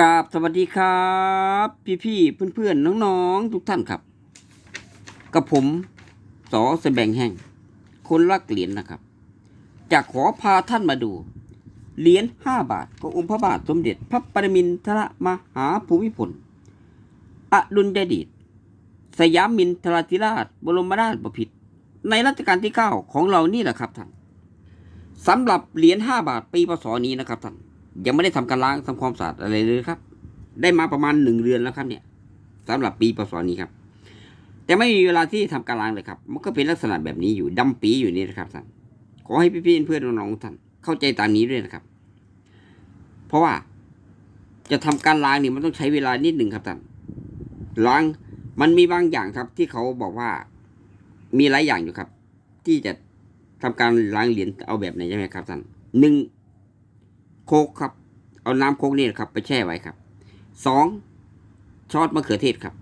กราบสวัสดีครับ พี่ๆเพื่อนๆน้องๆ ทุกท่านครับ กับผมสอสแบงแห่ง คนรักเหรียญนะครับ จะขอพาท่านมาดู เหรียญห้าบาทขององค์พระบาทสมเด็จพระปรมินทรมหาภูมิพลอดุลยเดชสยามินทราธิราช บรมราชบพิตรในรัชกาลที่เก้าของเรานี่แหละครับท่านสำหรับเหรียญห้าบาทปีพศนี้นะครับท่าน ยังไม่ได้ทำการล้างทำความสะอาดอะไรเลยครับ ได้มาประมาณหนึ่งเดือนแล้วครับเนี่ยสำหรับปีพศนี้ครับ แต่ไม่มีเวลาที่ทำการล้างเลยครับ มันก็เป็นลักษณะแบบนี้อยู่ดำปีอยู่นี่นะครับท่านขอให้พี่ๆเพื่อนน้องๆท่านเข้าใจตามนี้ด้วยนะครับ เพราะว่าจะทำการล้างนี่มันต้องใช้เวลานิดหนึ่งครับท่านล้างมันมีบางอย่างครับ ที่เขาบอกว่ามีหลายอย่างอยู่ครับ ที่จะทำการล้างเหรียญเอาแบบไหนใช่ไหมครับท่านหนึ่ง โคกครับ เอาน้ำโคกนี่นครับ ไปแช่ไว้ครับสองซอสมะเขือเทศครับ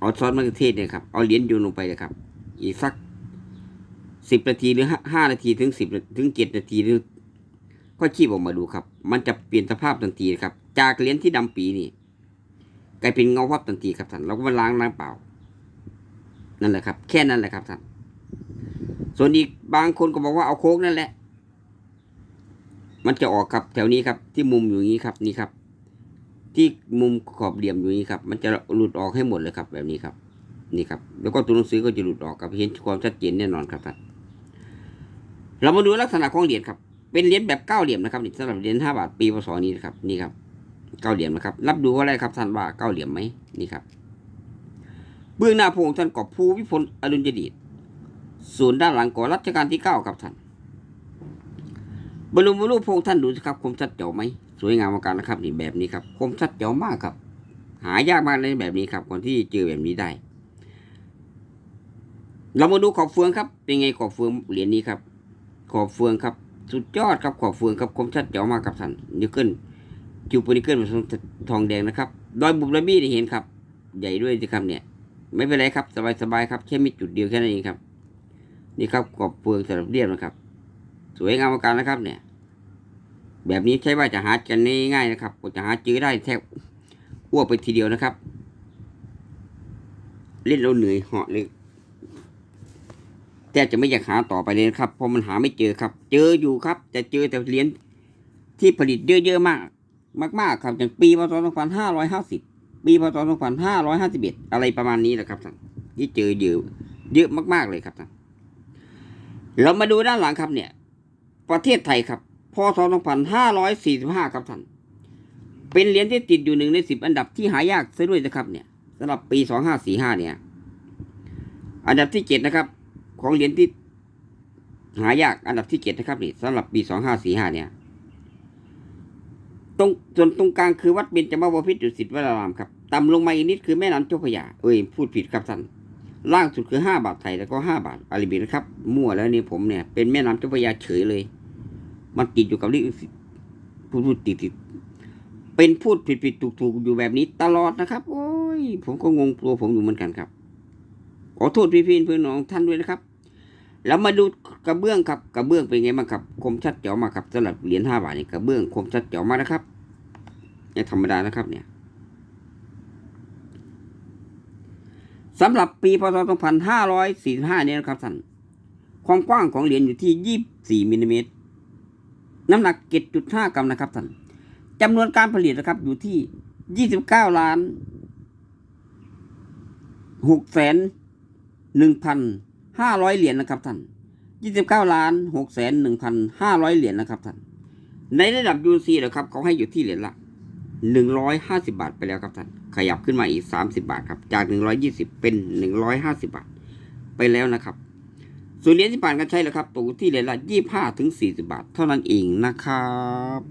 เอาซอสมะเขือเทศเนี่ยครับ เอาเหรียญโยนลงไปเลยครับ อีกสักสิบนาทีหรือห้านาทีถึงสิบถึงเจ็ดนาทีหรือก็คีบออกมาดูครับ มันจะเปลี่ยนสภาพทันทีครับ จากเหรียญที่ดำปีนี่กลายเป็นเงาวับทันทีครับท่านเราก็มาล้างน้ำเปล่า นั่นแหละครับ แค่นั้นแหละครับท่านส่วนอีกบางคนก็บอกว่าเอาโค้กนั่นแหละ มันจะออกครับแถวนี้ครับที่มุมอยู่นี้ครับนี่ครับ ที่มุมขอบเหลี่ยมอยู่นี้ครับ มันจะหลุดออกให้หมดเลยครับ แบบนี้ครับ นี่ครับ แล้วก็ตัวหนังสือก็จะหลุดออกครับเห็นความชัดเจนแน่นอนครับท่านเรามาดูลักษณะของเหรียญครับ เป็นเหรียญแบบเก้าเหลี่ยมนะครับสำหรับเหรียญห้าบาทปีพศนี้นะครับ นี่ครับเก้าเหลี่ยมนะครับ รับดูว่าอะไรครับท่านว่าเก้าเหลี่ยมไหมนี่ครับ เบื้องหน้าพระองค์ท่านกอบภูวิพลอดุลยเดชส่วนด้านหลังก่อรัชกาลที่เก้าครับท่าน บรมรูปพระองค์ท่านดูสิครับคมชัดเจ๋วไหมสวยงามมากนะครับนี่แบบนี้ครับคมชัดเจ๋วมากครับ หายากมากในแบบนี้ครับก่อนที่เจอแบบนี้ได้ เรามาดูขอบเฟืองครับ เป็นไงขอบเฟืองเหรียญนี้ครับ ขอบเฟืองครับ สุดยอดครับขอบเฟืองครับคมชัดเจ๋วมากครับท่านนิวเกิลจูปนิเกิลผสมทองแดงนะครับรอยบุบรอยบี้ที่เห็นครับ ใหญ่ด้วยสิครับเนี่ย ไม่เป็นไรครับสบายๆครับแค่มีจุดเดียวแค่นั้นเองครับ นี่ครับขอบเฟืองสำหรับเรียบนะครับ สวยงามมากนะครับ เนี่ย แบบนี้ใช่ว่าจะหากันง่ายๆนะครับกว่าจะหาจื้อได้แทบอ้วกไปทีเดียวนะครับ เล่นเราเหนื่อยเหาะเลยแต่จะไม่อยากหาต่อไปเลยนะครับเพราะมันหาไม่เจอครับ เจออยู่ครับจะเจอแต่เหรียญที่ผลิตเยอะๆมาก มาก ๆ ครับอย่างปีพศ2550 ปีพศ2551 อะไรประมาณนี้แหละครับท่านที่เจอเยอะเยอะมากๆเลยครับท่านเรามาดูด้านหลังครับเนี่ย ประเทศไทยครับพศ2545 ครับท่าน เป็นเหรียญที่ติดอยู่หนึ่งในสิบอันดับที่หายากซะด้วยนะครับ เนี่ยสำหรับปี 2545 เนี่ย อันดับที่เจ็ดนะครับ ของเหรียญที่หายากอันดับที่เจ็ดนะครับนี่สำหรับปี 2545 เนี่ย ตรงส่วนตรงกลางคือวัดเบญจมบพิตรดุสิตวรารามครับ ต่ำลงมาอีกนิดคือแม่น้ำเจ้าพระยา เอ้ยพูดผิดครับท่าน ล่างสุดคือห้าบาทไทยแล้วก็ห้าบาทอาริบินะครับ มั่วแล้วนี่ผมเนี่ย เป็นแม่น้ำเจ้าพระยาเฉยเลย มันติดอยู่กับลิขพูดพูดติดติดเป็นพูดผิดผิดถูกถูกอยู่แบบนี้ตลอดนะครับ โอ้ย ผมก็งงตัวผมอยู่เหมือนกันครับ ขอโทษพี่พี่เพื่อนน้องท่านด้วยนะครับ แล้วมาดูกระเบื้องครับ กระเบื้องเป็นไงบ้างครับ คมชัดเจ๋วมากครับสำหรับเหรียญห้าบาทนี่กระเบื้องคมชัดเจ๋วมากนะครับไม่ธรรมดานะครับเนี่ย สำหรับปีพศ 2545เนี่ยนะครับท่านความกว้างของเหรียญอยู่ที่ 24มิลลิเมตรน้ำหนัก 7.5 กรัมนะครับท่านจำนวนการผลิตนะครับอยู่ที่ 29 ล้าน6แสน1,500 เหรียญนะครับท่าน29 ล้าน6แสน1,500 เหรียญนะครับท่านในระดับยูซีนะครับเขาให้อยู่ที่เหรียญละ 150 บาทไปแล้วครับท่าน ขยับขึ้นมาอีก 30 บาทครับ จาก 120 เป็น 150 บาท ไปแล้วนะครับ ส่วนเหรียญที่ผ่านกันใช้แล้วครับตกที่เหรียญละ25ถึง40 บาท เท่านั้นเองนะครับ